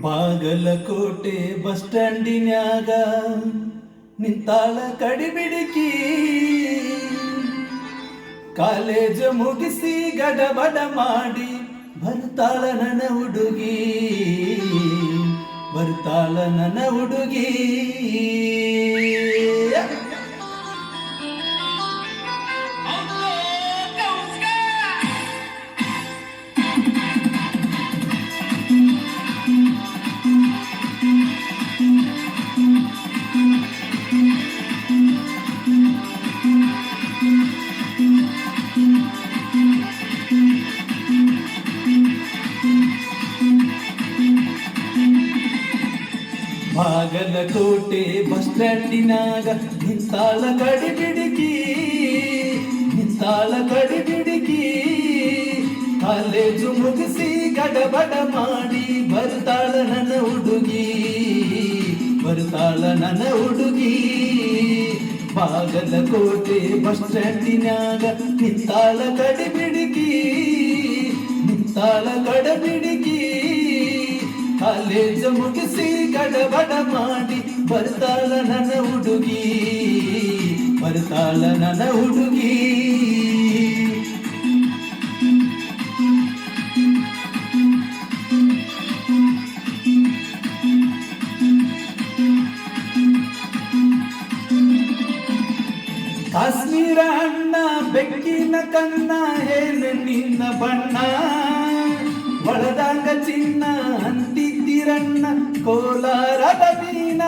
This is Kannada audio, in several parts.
ಬಾಗಲಕೋಟೆ ಬಸ್ ಸ್ಟ್ಯಾಂಡಿನ್ಯಾಗ ನಿಂತಾಳ ಕಡಿಬಿಡಕಿ. ಕಾಲೇಜ್ ಮುಗಿಸಿ ಗಡಬಡ ಮಾಡಿ ಬರ್ತಾಳ ನನ್ನ ಹುಡುಗಿ. ಬರ್ತಾಳ ನನ್ನ ಹುಡುಗಿ. ಬಾಗಲಕೋಟೆ ಬಸ್ ಸ್ಟ್ಯಾಂಡಿನಾಗ ನಿಂತಾಳ ಕಡಿಬಿಡಿಕಿ ನಿಂತಾಳ ಕಡಿಬಿಡಿಕಿ ಕಾಲೇಜು ಮುಗಿಸಿ ಗಡಬಡ ಮಾಡಿ ಬರ್ತಾಳ ನನ್ನ ಹುಡುಗಿ ಬರ್ತಾಳ ನನ್ನ ಹುಡುಗಿ. ಬಾಗಲಕೋಟೆ ಬಸ್ ಸ್ಟ್ಯಾಂಡಿನಾಗ ನಿಂತಾಳ ಕಡಿಬಿಡಿಕಿ ನಿಂತಾಳ ಕಡಬಿಡಿಕಿ ಕಾಲೇಜ್ ಮುಗಿಸಿ ಗಡಬಡ ಮಾಡಿ, ಬರ್ತಾಳ ನನ್ನ ಹುಡುಗಿ, ಬರ್ತಾಳ ನನ್ನ ಹುಡುಗಿ. ಕಾಶ್ಮೀರ ಅಣ್ಣ, ಬೆಕ್ಕಿನ ಕಣ್ಣ ಏನು ನಿನ್ನ ಬಣ್ಣ, ಒಳದಾಗ ಚಿನ್ನ ಅಂತಿದ್ದಿರಣ್ಣ ಕೋಲಾರದ ವೀಣ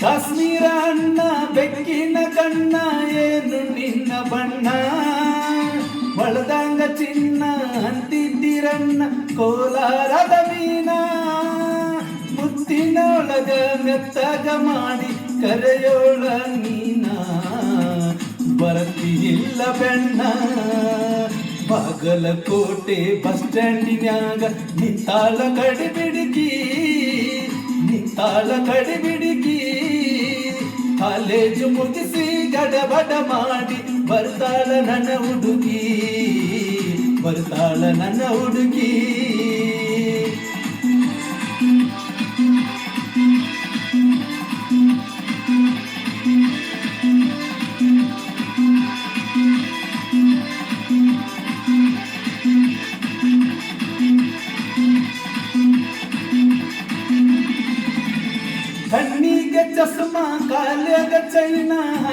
ಕಾಶ್ಮೀರ ಅಣ್ಣ, ಬೆಕ್ಕಿನ ಕಣ್ಣ, ಏನು ನಿನ್ನ ಬಣ್ಣ? ಬಳದಂಗ ಚಿನ್ನ, ಅಂತಿದ್ದಿರಣ್ಣ, ಕೋಲಾರದ ಮೀನ. ಮುತ್ತಿನೊಳಗ ಮೆತ್ತಗ ಮಾಡಿ ಕರೆಯೋಳ ನೀನ ಬರತಿಯಿಲ್ಲ ಬೆಣ್ಣ. ಬಾಗಲಕೋಟೆ ಬಸ್ ಸ್ಟ್ಯಾಂಡಿನ್ಯಾಗ ನಿಂತಾಳ ಬಿಡುಗಿ ನಿಂತಾಳ ಕಡಿಬಿಡಿಕಿ. ಕಾಲೇಜು ಮುಗಿಸಿ ಗಡಬಡ ಮಾಡಿ ಬರ್ತಾಳ ನನ್ನ ಹುಡುಗಿ, ಬರ್ತಾಳ ನನ್ನ ಹುಡುಗಿ.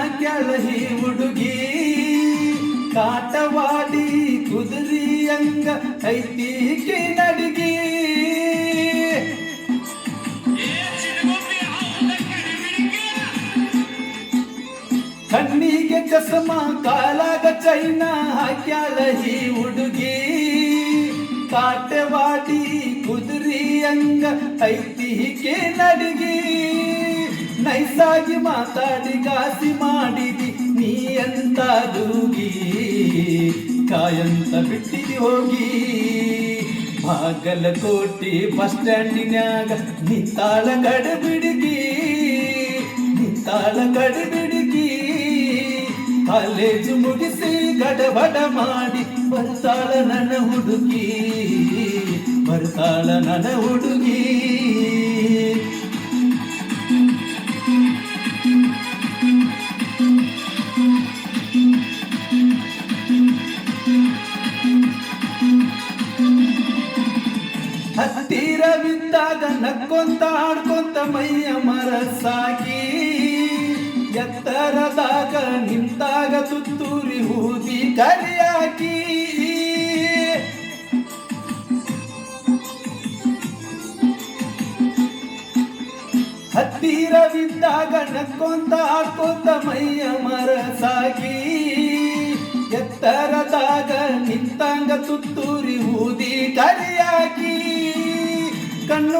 ಚೈನ ಹಾಕ್ಯಾಳ ಹಿ ಹುಡುಗಿ, ಕಾಟವಾಡಿ ಕುದುರಿ ಅಂಗ ಐತಿಕೆ ನಡಿಗಿ. ಕಣ್ಣಿಗೆ ಚಸಮ, ಕಾಲಾಗ ಚೈನ ಹಾಕ್ಯಾಲಹಿ ಹುಡುಗಿ, ಕಾಟವಾಡಿ ಕುದುರಿ ಅಂಗ ಐತಿಹಿಕೆ ನಡಿಗಿ. ನೈಸಾಗಿ ಮಾತಾಡಿ, ಕಾಸಿ ಮಾಡಿದಿ ನೀ ಎಂತ ದೂಗಿ, ಕಾಯಂತ ಬಿಟ್ಟಿದಿ ಹೋಗಿ. ಬಾಗಲಕೋಟೆ ಬಸ್ ಸ್ಟ್ಯಾಂಡಿನ್ಯಾಗ ನಿಂತಾಳ ಗಡಬಿಡಿಗಿ ನಿಂತಾಳ ಗಡಬಿಡಿಗಿ. ಕಾಲೇಜು ಮುಗಿಸಿ ಗಡಬಡ ಮಾಡಿ ಬರ್ತಾಳ ನನ್ನ ಹುಡುಗಿ, ಬರ್ತಾಳ ನನ್ನ ಹುಡುಗಿ. ಹತ್ತಿರವಿದ್ದಾಗ ನಕ್ಕೊಂತ ಆಡ್ಕೊಂತ ಮೈಯ ಮರಸಾಗಿ ಎತ್ತರದಾಗ ನಿಂತಾಗ ತುತ್ತೂರಿ ಹೂದಿ ಕರಿಯಾಕಿ. ಹತ್ತಿರವಿದ್ದಾಗ ನಕ್ಕೊಂತ ಆಡ್ಕೊಂತ ಮೈಯ ಮರಸಾಗಿ ಎತ್ತರದಾಗ ನಿಂತಾಗ ತುತ್ತೂರಿ ಹೂದಿ ಕರಿಯಾಗಿ ಕಣ್ಣು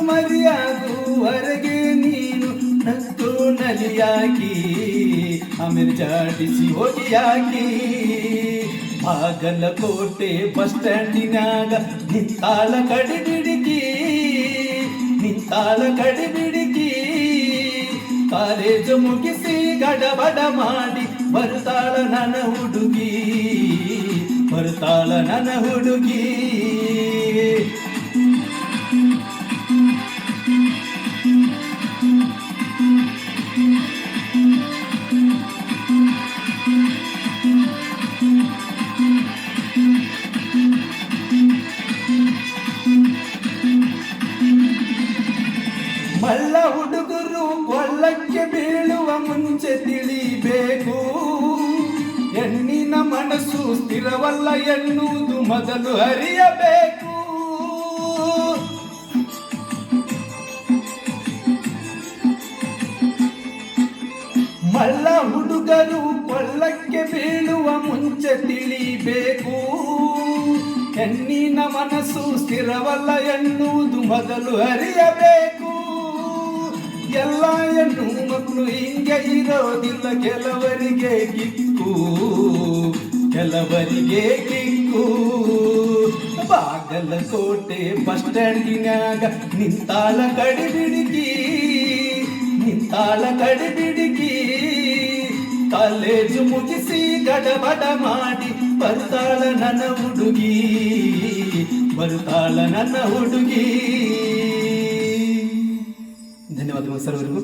ಮರಿಯಾಗುವರೆಗೆ ನೀನು ನಕ್ಕು ನಲಿಯಾಗಿ ಆಮೇಲೆ ಜಾಡಿಸಿ ಹೋಗಿಯಾಗಿ ಬಾಗಲಕೋಟೆ ಬಸ್ ಸ್ಟ್ಯಾಂಡಿನಾಗ ನಿಂತಾಳ ಕಡಿಬಿಡಿಕಿ ನಿಂತಾಳ ಕಡಿಬಿಡಿಕಿ ಕಾಲೇಜು ಮುಗಿಸಿ ಗಡಬಡ ಮಾಡಿ ಬರ್ತಾಳ ನನ್ನ ಹುಡುಗಿ ಬರ್ತಾಳ ನನ್ನ ಹುಡುಗಿ. ಬೀಳುವ ಮುಂಚೆ ತಿಳಿಬೇಕು. ಹೆಣ್ಣಿನ ಮನಸ್ಸು ಸ್ಥಿರವಲ್ಲ ಎನ್ನುವುದು ಮೊದಲು ಅರಿಯಬೇಕು. ಮಲ್ಲ ಹುಡುಗರು ಕೊಳ್ಳಕ್ಕೆ ಬೀಳುವ ಮುಂಚೆ ತಿಳಿಬೇಕು. ಹೆಣ್ಣಿನ ಮನಸ್ಸು ಸ್ಥಿರವಲ್ಲ ಎನ್ನುವುದು ಮೊದಲು ಅರಿಯಬೇಕು. ಎಲ್ಲ ಹೆಣ್ಣು ಮಕ್ಕಳು ಹಿಂಗೆ ಇರೋದಿಲ್ಲ. ಕೆಲವರಿಗೆ ಕಿಕ್ಕು ಕೆಲವರಿಗೆ ಕಿಕ್ಕು. ಬಾಗಲಕೋಟೆ ಬಸ್ ಸ್ಟ್ಯಾಂಡಿನಾಗ ನಿಂತಾಳ ಕಡಿಬಿಡಿಕಿ ನಿಂತಾಳ ಕಡಿಬಿಡಿಕಿ ಕಾಲೇಜು ಮುಗಿಸಿ ಗಡಬಡ ಮಾಡಿ ಬರ್ತಾಳ ನನ್ನ ಹುಡುಗಿ, ಬರ್ತಾಳ ನನ್ನ ಹುಡುಗಿ. ಧನ್ಯವಾದಗಳು ಸರ್ವರಿಗೂ